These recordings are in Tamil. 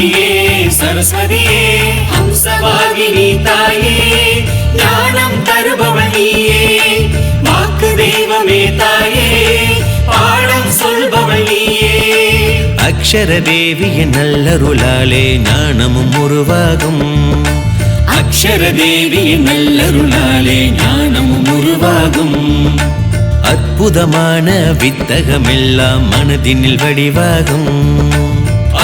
சாம்பவியே சரஸ்வதியே ஹம்சவாகினி தாயே ஞானம் தருபவள் நீயே வாக்கு தெய்வமே தாயே பாடம் சொல்பவள் நீயே. அக்ஷர தேவியின் நல்லருளாலே ஞானமும் உருவாகும். அக்ஷர தேவியின் நல்லருளாலே ஞானமும் உருவாகும். அற்புதமான வித்தகமெல்லாம் மனதினில் வடிவாகும்.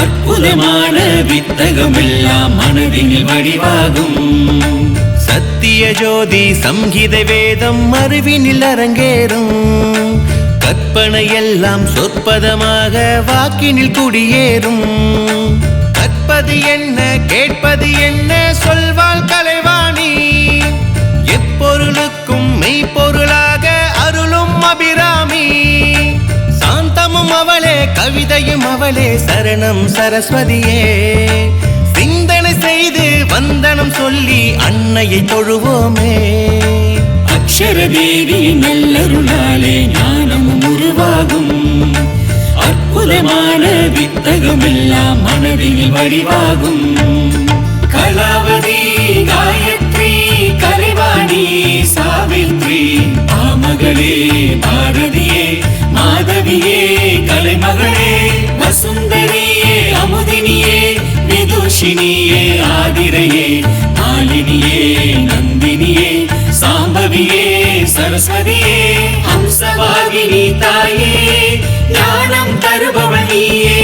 அற்புதமான வித்தகமெல்லாம் மனதினில் வடிவாகும். சத்திய ஜோதி சங்கீத வேதம் அறிவினில் அரங்கேறும். கற்பனை எல்லாம் சொற்பதமாக வாக்கினில் குடியேறும். கற்பது என்ன கேட்பது என்ன சொல்வாள் கலைவாணி. எப்பொருளுக்கும் மெய்ப்பொருளாக அருளும் அபிரா கவிதையும் அவளே சரணம் சரஸ்வதியே. சிந்தனை செய்து வந்தனம் சொல்லி அன்னையை தொழுவோமே. அக்ஷர தேவி நல்லருளாலே ஞானம் உருவாகும். அற்புதமான வித்தகமெல்லாம் மனதில் வடிவாகும். கலாவதி காயத்ரி கலைவாணி சாவித்ரி ஆமகளே பாரதியே. மாதவியே கலைமகளே வசுந்தரியே அமுதினியே விதுஷினியே ஆதிரையே மாலினியே நந்தினியே சாம்பவியே சரஸ்வதியே ஹம்சவாகினி தாயே ஞானம் தருபவனியே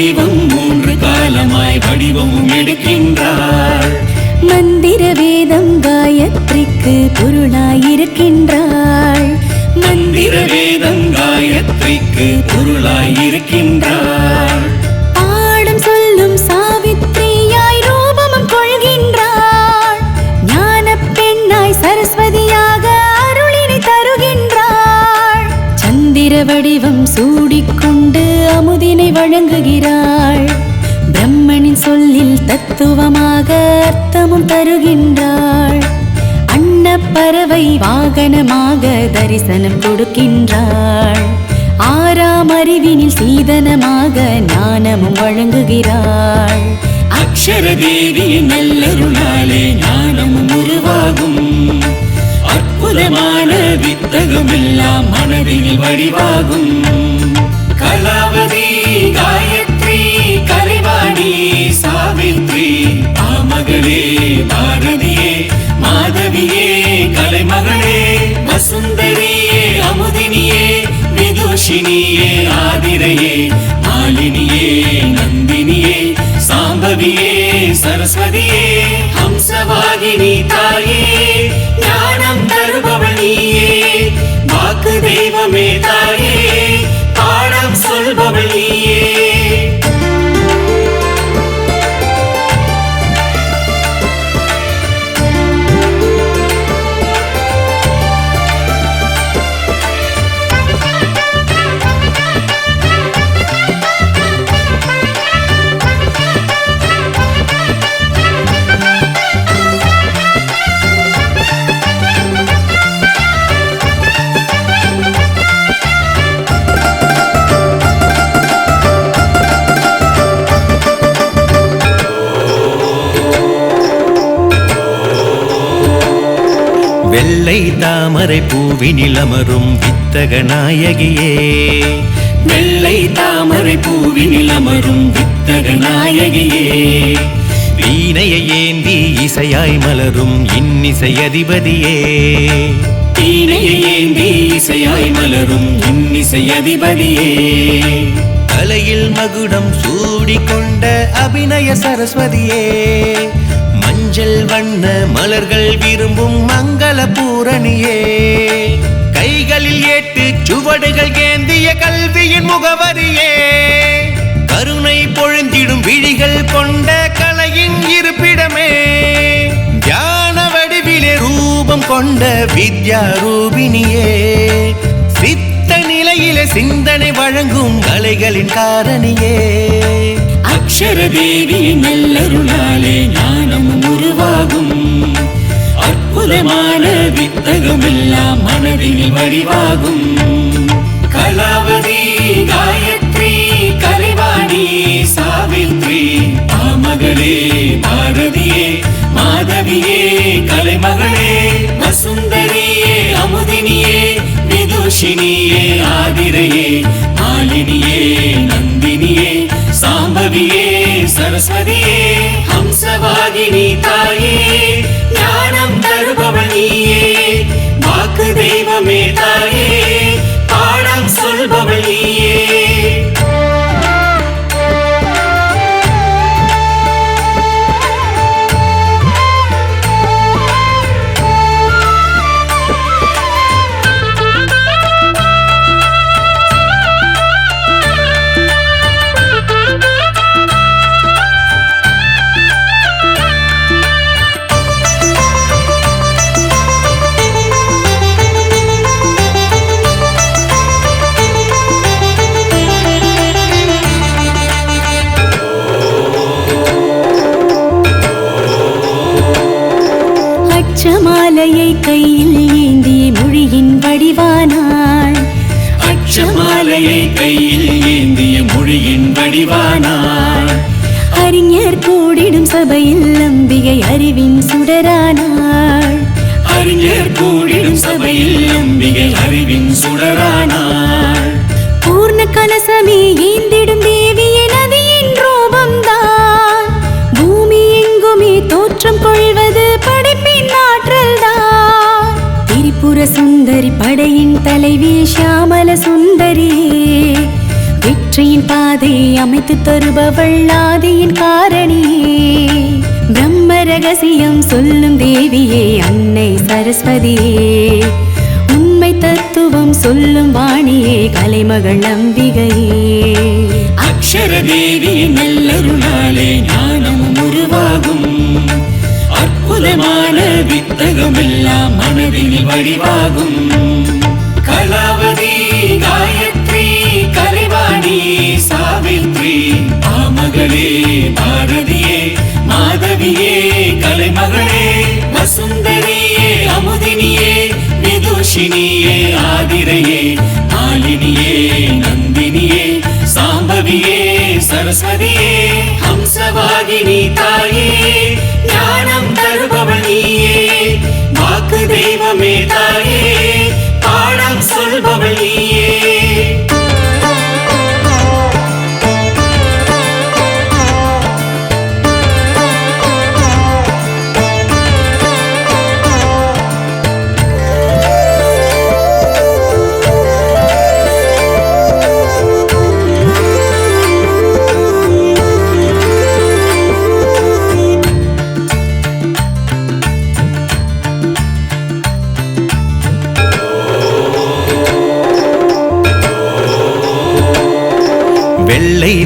தெய்வம் மூன்று காலமாய் வடிவமும் எடுக்கின்றாள் மந்திர வேதம் காயத்ரிக்கு பொருளாயிருக்கின்றாள். மந்திர வேதம் காயத்ரிக்கு பொருளாய் வடிவம் சூடிக்கொண்டு அமுதினை வழங்குகிறாள். பிரம்மனின் சொல்லில் தத்துவமாக அர்த்தமும் தருகின்றாள். அன்னப்பறவை வாகனமாக தரிசனம் கொடுக்கின்றாள். ஆறாம் அறிவினில் சீதனமாக ஞானமும் வழங்குகிறாள். அக்ஷர தேவியின் நல்லருளாலே ஞானமும் உருவாகும். அற்புதமான வித்தகமெல்லாம் மனதில் வடிவாகும். கலாவதி காயத்ரி கலைவாணி சாவித்ரி ஆமகளே பாரதியே மாதவியே கலைமகளே வசுந்தரியே அமுதினியே விதுஷினியே ஆதிரையே மாலினியே நந்தினியே சாம்பவியே சரஸ்வதியே ஹம்சவாகினி தாயே ஞானம் தருபவனியே தெய்வமே தாயே பாடம் சொல்பவள் நீயே. தாமரை பூவினில் அமரும் வித்தக நாயகியே. வெள்ளை தாமரை பூவினில் அமரும் வித்தக நாயகியே. வீணையை ஏந்தி இசையாய் மலரும் இன்னிசை அதிபதியே. தீனையை ஏந்தி இசையாய் மலரும் இன்னிசை அதிபதியே. தலையில் மகுடம் சூடிக்கொண்ட அபிநய சரஸ்வதியே. மஞ்சள் வண்ண மலர்கள் விரும்பும் மங்கள பூரணியே கைகளில் ஏட்டு சுவடுகள் கேந்திய கல்வியின் முகவரியே. கருணை பொழுந்திடும் விழிகள் கொண்ட கலையின் இருப்பிடமே. ஞான வடிவிலே ரூபம் கொண்ட வித்யா ரூபினியே சித்த நிலையிலே சிந்தனை வழங்கும் கலைகளின் காரணியே. அக்ஷர தேவி நல்லருளாலே ஞானமும் உருவாகும். அற்புதமான வித்தகம் எல்லாம் மனதில் வடிவாகும். கலாவதி காயத்ரி கலைவாணி சாவித்ரி ஆமகளே பாரதியே மாதவியே கலைமகளே வசுந்தரியே அமுதினியே விதுஷினியே ஆதிரையே மாலினியே நந்தினியே சாம்பவியே சரஸ்வதியே ஹம்சவாகினி தாயே ஞானம் தருபவள் நீயே. வாக்கு தெய்வமே தாயே பாடம் சொல்பவள் நீயே. சபையில் அம்பிகை அறிவின் சுடரானாள். அறிஞர் கூடிடும் சபையில் அம்பிகை அறிவின் சுடரானாள். பூர்ண கலசமே ஏந்திடும் தேவிய நதியின் ரூபம்தான். பூமி எங்குமே தோற்றம் கொள்வது படைப்பின் ஆற்றல்தான். திரிபுர சுந்தரி படையின் தலைவி ஷியாமல சுந்தரியே வெற்றியின் பாதை அமைத்து தருபவள் ஆதியின் காரணியே பிரம்ம ரகசியம் சொல்லும் தேவியே அன்னை சரஸ்வதியே. உண்மை தத்துவம் சொல்லும் வாணியே கலைமகள் நம்பிகையே அக்ஷர தேவி நல்லருளாலே ஞானம் உருவாகும். அற்புதமான வித்தகமெல்லாம் மனதில் வடிவாகும். கலாவதி சாவித்ரி ஆமகளே பாரதியே மாதவியே கலைமகளே வசுந்தரியே அமுதினியே விதுஷினியே ஆதிரையே மாலினியே நந்தினியே சாம்பவியே சரஸ்வதியே ஹம்சவாகினி தாயே ஞானம் தருபவனியே வாக்கு தெய்வமே தாயே பாடம் சொல்பவள்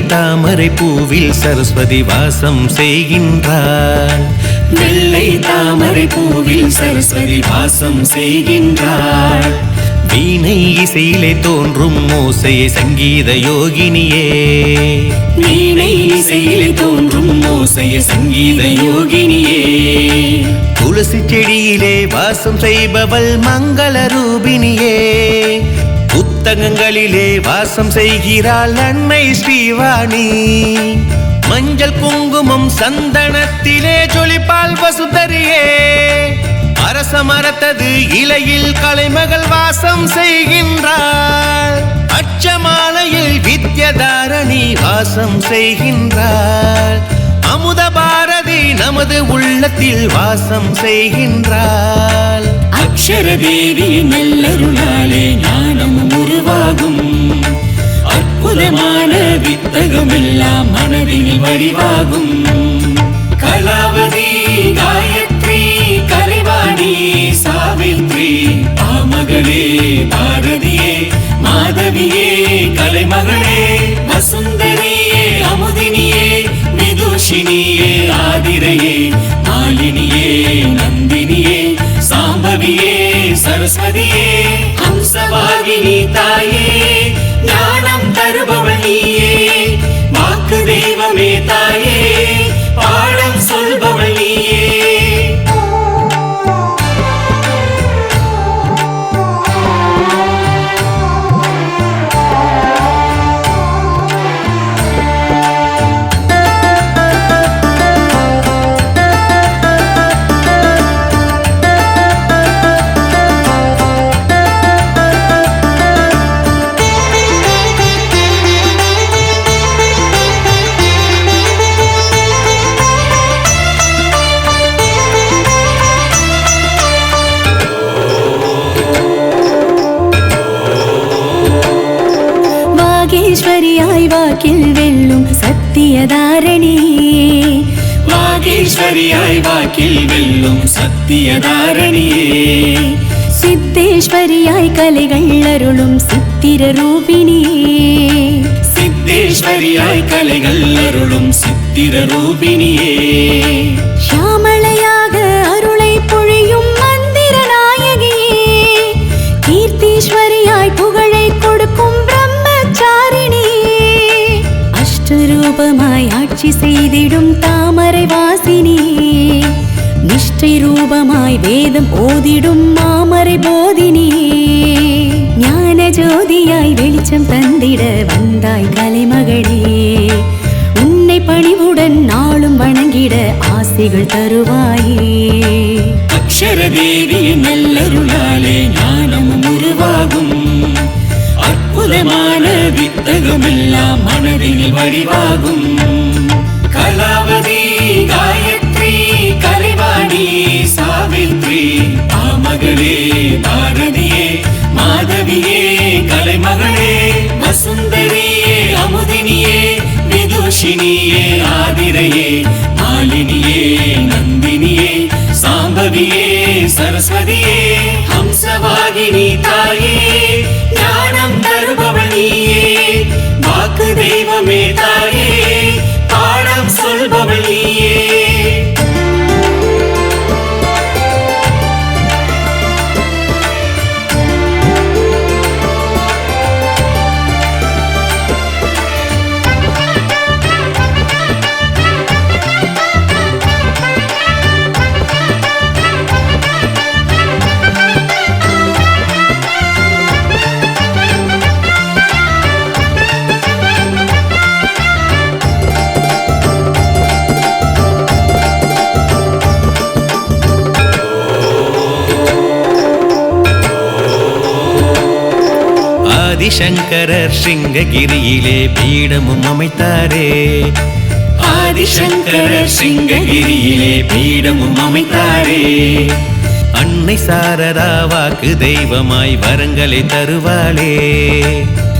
தாமரை பூவில் சரஸ்வதி வாசம் செய்கின்றாள். வெள்ளை தாமரை பூவில் சரஸ்வதி வாசம் செய்கின்றாள். வீணை இசையிலே தோன்றும் மோசையை சங்கீத யோகினியே. வீணை இசையிலே தோன்றும் ஓசைய சங்கீத யோகினியே. துளசி செடியிலே வாசம் செய்பவள் மங்கள ரூபினியே. புத்தகங்களிலே வாசம் செய்கிறாள் அன்னை ஸ்ரீவாணி. மஞ்சள் குங்குமம் சந்தனத்திலே ஜொலிப்பால் வசுதரியே அரச மரத்தது இலையில் கலைமகள் வாசம் செய்கின்றாள். அச்சமாலையில் வித்யதாரணி வாசம் செய்கின்றாள். அமுத பாரதி நமது உள்ளத்தில் வாசம் செய்கின்றாள். அக்ஷர தேவி நல்லருளாலே ஞானமும் உருவாகும். அற்புதமான வித்தகமெல்லாம் மனதில் வடிவாகும். கலாவதி காயத்ரி கலைவாணி சாவித்ரி பாமகளே பாரதியே மாதவியே கலைமகளே வசுந்தரியே அமுதினியே மிதுஷினியே ஆதிரையே மாலினியே நந்தினியே சாம்பவியே சரஸ்வதியே. நீ தாயே ஞானம் தருபவள் நீயே. வாக்கு தெய்வமே தாயே பாடம் சொல்பவள் நீயே. வாக்கில் வெல்லும் சத்தியதாரணியே வாகேஸ்வரியாய் வாக்கில் வெல்லும் சத்தியதாரணியே சித்தேஸ்வரியாய் கலைகள் அருளும் சித்திர ரூபிணியே சித்தேஸ்வரியாய் கலைகள் அருளும் சித்திர ரூபிணியே அஷ்டரூபமாய் ஆட்சி செய்திடும் தாமரை வாசினி. நிஷ்டை ரூபமாய் வேதம் ஓதிடும் மாமரை போதினி. ஞான ஜோதியாய் வெளிச்சம் தந்திட வந்தாய் கலைமகளே. உன்னை பணிவுடன் நாளும் வணங்கிட ஆசைகள் தருவாயே. அக்ஷர தேவி நல்லருளாலே ஞானமும் உருவாகும். அற்புதமான வித்தகமெல்லாம் மனதில் வழிவாகும் கலாவதி காயத்ரி கலைவாணி சாவித்ரி பாமகளே பாரதியே மாதவியே கலைமகளே வசுந்தரியே அமுதினியே விதுஷினியே ஆதிரையே மாலினியே நந்தினியே சாம்பவியே சரஸ்வதியே ஹம்சவாகினி தாயே ஞானம் தருபவள் தெய்வமே தாயே பாடம் சொல்பவள் நீயே. ஆதிசங்கரர் சிங்ககிரியிலே பீடமும் அமைத்தாரே. ஆதிசங்கரர் சிங்ககிரியிலே பீடமும் அமைத்தாரே. அன்னை சாரதா வாக்கு தெய்வமாய் வரங்களை தருவாளே.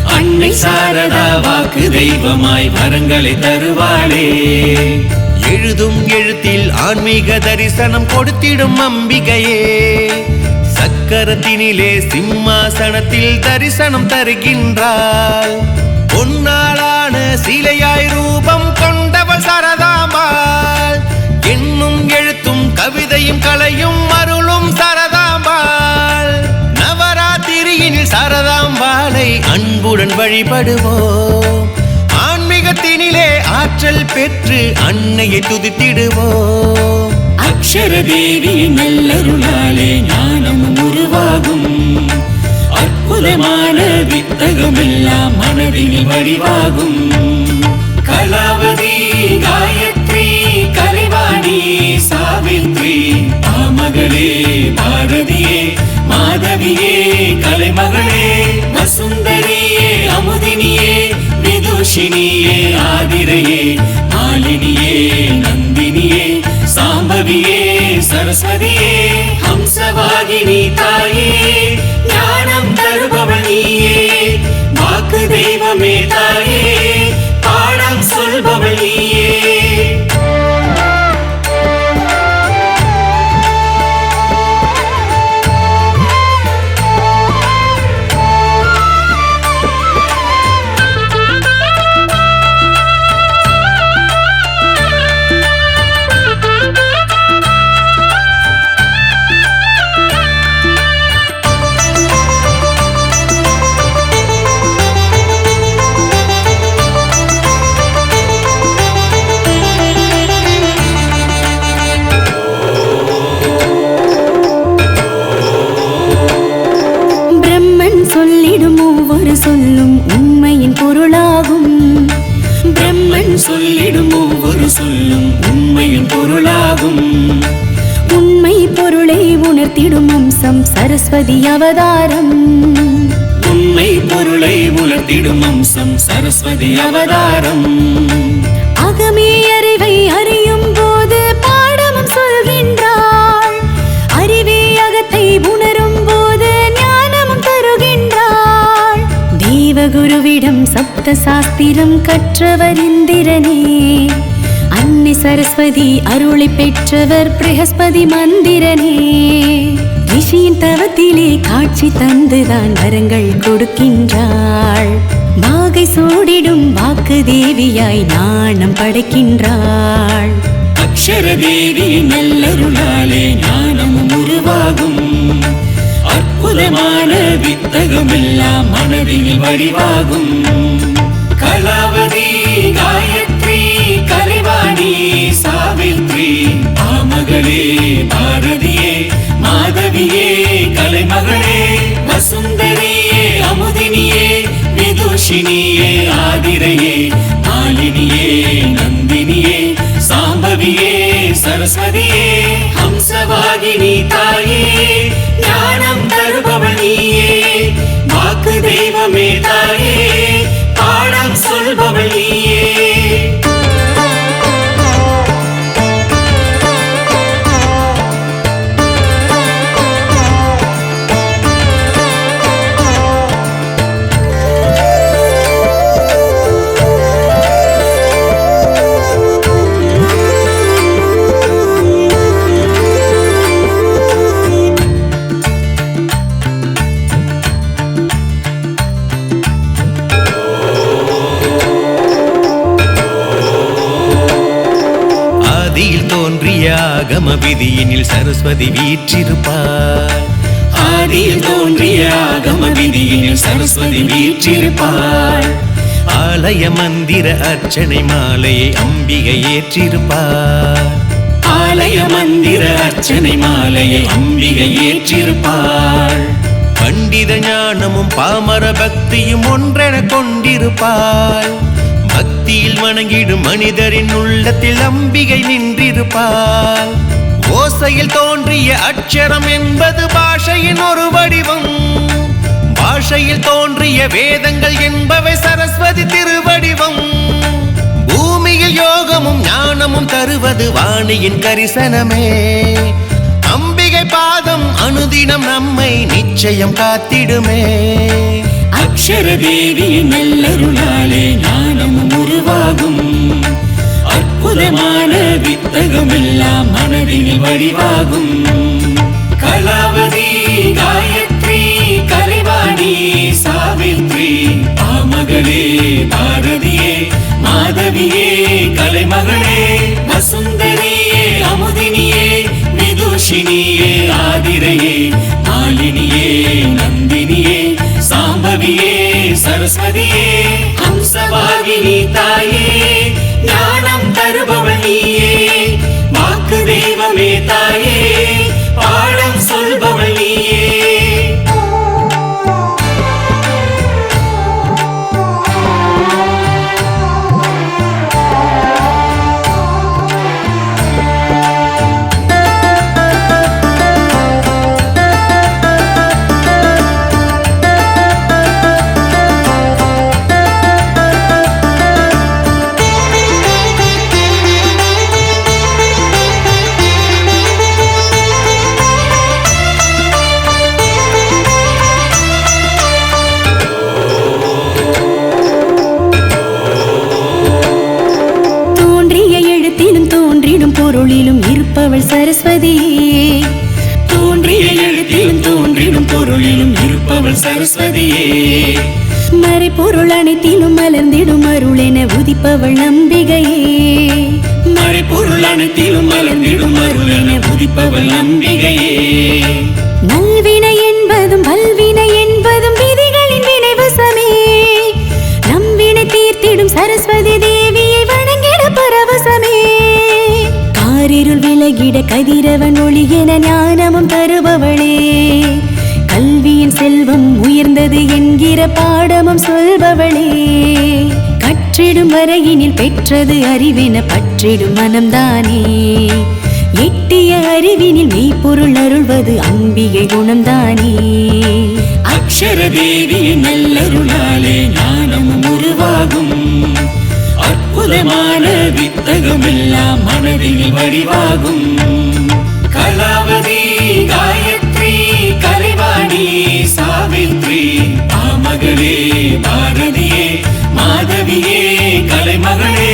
அன்னை சாரதா வாக்கு தெய்வமாய் வரங்களை தருவாளே. எழுதும் எழுத்தில் ஆன்மீக தரிசனம் கொடுத்திடும் அம்பிகையே. சக்கரத்தினிலே சிம்மாசனத்தில் தரிசனம் தருகின்றாள். பொன்னாளான சிலையாய் ரூபம் கொண்டவள் சரதாம்பாள். எண்ணும் எழுத்தும் கவிதையும் கலையும் அருளும் சரதாம்பாள். நவராத்திரியினில் சரதாம்பாளை அன்புடன் வழிபடுவோம். ஆன்மீகத்தினிலே ஆற்றல் பெற்று அன்னையை துதித்திடுவோம். அக்ஷர தேவி நல்லருளாலே ஞானமும் வித்தகமெல்லாம் மனதில் வடிவாகும். கலாவதி காயத்ரி கலைவாணி சாவித்ரி பாமகளே பாரதியே மாதவியே கலைமகளே வசுந்தரியே அமுதினியே விதுஷினியே ஆதிரையே மாலினியே நந்தினியே சாம்பவியே சரஸ்வதியே ஹம்சவாகினி தாயே ஞானம் தருபவனியே தெய்வமே தாயே பாடம் சொல்பவள் நீயே. சரஸ்வதி அவதாரம். அகமே அறிவை அறியும் போது பாடமும் சொல்கின்றாள். அறிவே அகத்தை உணரும் போது ஞானமும் தருகின்றாள். தேவகுருவிடம் சப்த சாஸ்திரம் கற்றவர் இந்திரனே. அன்னை சரஸ்வதி அருளை பெற்றவர் பிரகஸ்பதி மந்திரனே. ரிஷியின் தவத்திலே காட்சி தந்துதான் வரங்கள் கொடுக்கின்றாள். வாகை சூடிடும் வாக்கு தேவியாய் நாணம் படைக்கின்றாள். அக்ஷர தேவி நல்லருளாலே ஞானமும் உருவாகும். அற்புதமான வித்தகமெல்லாம் மனதில் வடிவாகும். கலாவதி காயத்ரி கலைவாணி சாவித்ரி ஆமகளே பாரதியே மாதவியே கலைமகளே. விதுஷினியே ஆதிரையே மாலினியே நந்தினியே சாம்பவியே சரஸ்வதியே ஹம்சவாகினி தாயே ஞானம் தருபவனியே வாக்கு தெய்வமே தாயே பாடம் சொல்பவள் ஆதியில் தோன்றிய ஆகம விதியினில் சரஸ்வதி வீற்றிருப்பார். ஆதியில் தோன்றிய ஆகம விதியில் சரஸ்வதி வீற்றிருப்பாள் ஆலய மந்திர அர்ச்சனை மாலையை அம்பிகை ஏற்றிருப்பார். ஆலய மந்திர அர்ச்சனை மாலையை அம்பிகை ஏற்றிருப்பாள் பண்டித ஞானமும் பாமர பக்தியும் ஒன்றென கொண்டிருப்பாள் பக்தியில் வணங்கிடும் மனிதரின் உள்ளத்தில் அம்பிகை நின்றிருப்பாள் ஓசையில் தோன்றிய அச்சரம் என்பது பாஷையின் ஒரு வடிவம். பாஷையில் தோன்றிய வேதங்கள் என்பவை சரஸ்வதி திருவடிவம். பூமியில் யோகமும் ஞானமும் தருவது வாணியின் கரிசனமே. அம்பிகை பாதம் அனுதினம் நம்மை நிச்சயம் காத்திடுமே. அக்ஷர தேவி நல்லருளாலே நான் உருவாகும் அற்புதமான வித்தகமெல்லாம் மனதில் வடிவாகும் கலாவதி காயத்ரி கலைவாணி சாவித்ரி ஆமகளே பாரதியே மாதவியே கலைமகளே வசுந்தரியே அமுதினியே விதுஷினியே ஆதிரையே மாலினியே நந்தி சரஸ்வதியே ஹம்சவாகினி தாயே ஞானம் தருபவள் நீயே வாக்கு தெய்வமே தாயே பாடம் சொல்பவள் நீயே. மலர்ந்திடும் அருளென உதிப்பவள் நம்பிகையே. மறைப்பொருள் அனைத்திலும் மலர்ந்திடும் அருளென உதிப்பவள் நம்பிகையே. நல்வினை என்பதும் வல்வினை என்பதும் விதிகளின் வினைவசமே. நம்பினை தீர்த்திடும் சரஸ்வதி தேவியை வணங்கிட பரவசமே. காரிருள் விலகிட கதிரவன் ஒளி என ஞானமும் தருபவளே. கல்வியின் செல்வம் உயர்ந்தது என்கிற பாடமும் சொல்பவளே. கற்றிடும் வரையினில் பெற்றது அறிவென பற்றிடும் மனம்தானே. எட்டிய அறிவினில் மெய்ப்பொருள் அருள்வது அம்பிகை குணம்தானே. அக்ஷர தேவியின் நல்லருளாலே ஞானமும் உருவாகும். அற்புதமான வித்தகமெல்லாம் மனதில் வடிவாகும். கலைவாணி சாவித்ரி ஆமகளே பாரதியே மாதவியே கலைமகளே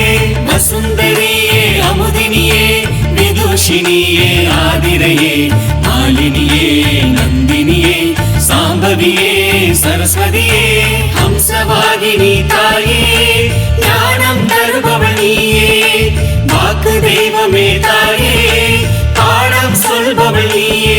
வசுந்தரியே அமுதினியே விதுஷினியே ஆதிரையே மாலினியே நந்தினியே சாம்பவியே சரஸ்வதியே ஹம்சவாகினி தாயே ஞானம் தருபவனியே வாக்கு தெய்வமே தாயே பாடம் சொல்பவனியே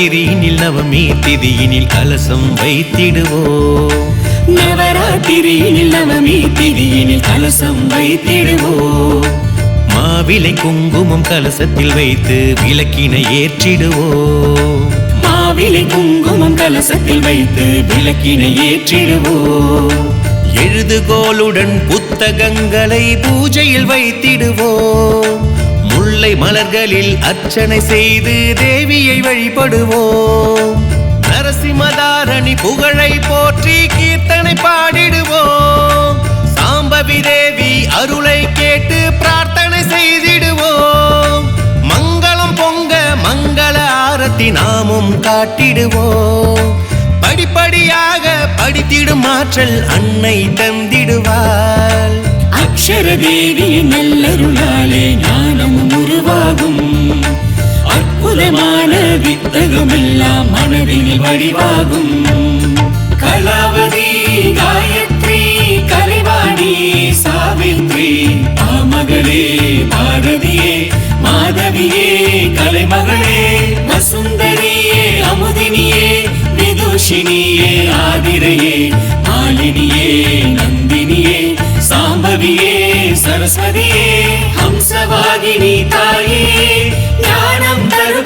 நவராத்திரியினில் நவமி திதியினில் கலசம் வைத்திடுவோம் நவராத்திரியினில் நவமி திதியினில் கலசம் வைத்திடுவோம் மாவிலை குங்குமம் கலசத்தில் வைத்து விளக்கினை ஏற்றிடுவோம் மாவிலை குங்குமம் கலசத்தில் வைத்து விளக்கினை ஏற்றிடுவோம் எழுதுகோலுடன் புத்தகங்களை பூஜையில் வைத்திடுவோம் முல்லை மலர்களில் அர்ச்சனை செய்து தேவியை வழிபடுவோம். நரசிம்மதாரணி புகழை போற்றி கீர்த்தனை பாடிடுவோம். சாம்பவி தேவி அருளை கேட்டு பிரார்த்தனை செய்திடுவோம். மங்களம் பொங்க மங்கள ஆரத்தி நாமும் காட்டிடுவோம். படிப்படியாக படித்திடும் ஆற்றல் அன்னை தந்திடுவாள். அக்ஷர தேவியின் நல்லருளாலே ஞானமும் உருவாகும் அற்புதமான வித்தகம் எல்லாம் மனதில் வடிவாகும் கலாவதி காயத்ரி கலைவாணி சாவித்ரி ஆமகளே பாரதியே மாதவியே கலைமகளே வசுந்தரியே அமுதினியே விதுஷினியே ஆதிரையே மாலினியே நந்தினியே கவியே சரஸ்வதியே ஹம்சவாகினி தாயே ஞானம் தருபவள்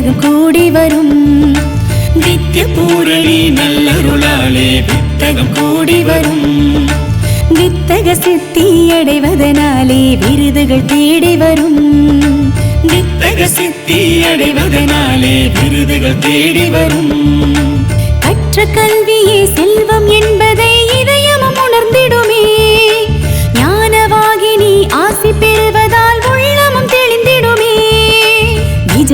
வித்தகம் கூடி வரும். நித்திய பூரணி நல்லருளாலே வித்தகம் கூடி வரும். வித்தக சித்தி அடைவதனாலே விருதுகள் தேடி வரும். வித்தக சித்தி அடைவதனாலே விருதுகள் தேடி வரும். கற்ற கல்வியே செல்வம் என்பதை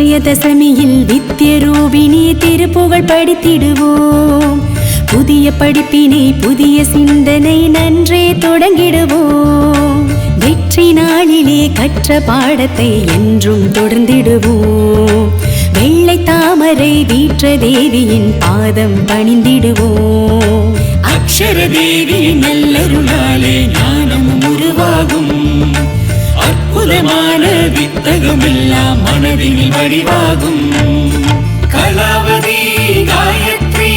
விஜயதசமியில் வித்ய ரூபிணி திருப்புகழ் படித்திடுவோம். புதிய படிப்பினை புதிய சிந்தனை நன்றே தொடங்கிடுவோம். வெற்றி நாளிலே கற்ற பாடத்தை என்றும் தொடர்ந்திடுவோம். வெள்ளை தாமரை வீற்ற தேவியின் பாதம் பணிந்திடுவோம். அக்ஷர தேவியின் நல்லருளாலே ஞானம் உருவாகும். அற்புதமான வித்தகம் மனதில் வடிவாகும். கலாவதி காயத்ரி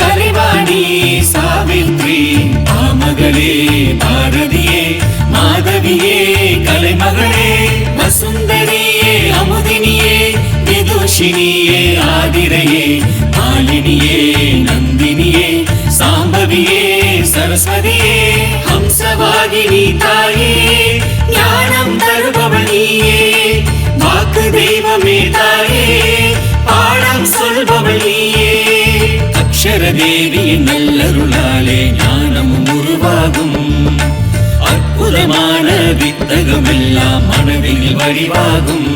கலிவாணி சாவித்ரி ஆமகளே பாரதியே மாதவியே கலைமகளே வசுந்தரியே அமுதினியே விதுஷினியே ஆதிரையே மாலினியே நந்தினியே சாம்பவியே சரஸ்வதியே ஹம்சவாகினி தாயே ஞானம் தருபவனியே வாக்கு தெய்வமே தாயே பாடம் சொல்பவனியே அக்ஷர தேவியின் நல்லருளாலே ஞானமும் உருவாகும். அற்புதமான வித்தகமெல்லாம் மனதில் வழிவாகும்.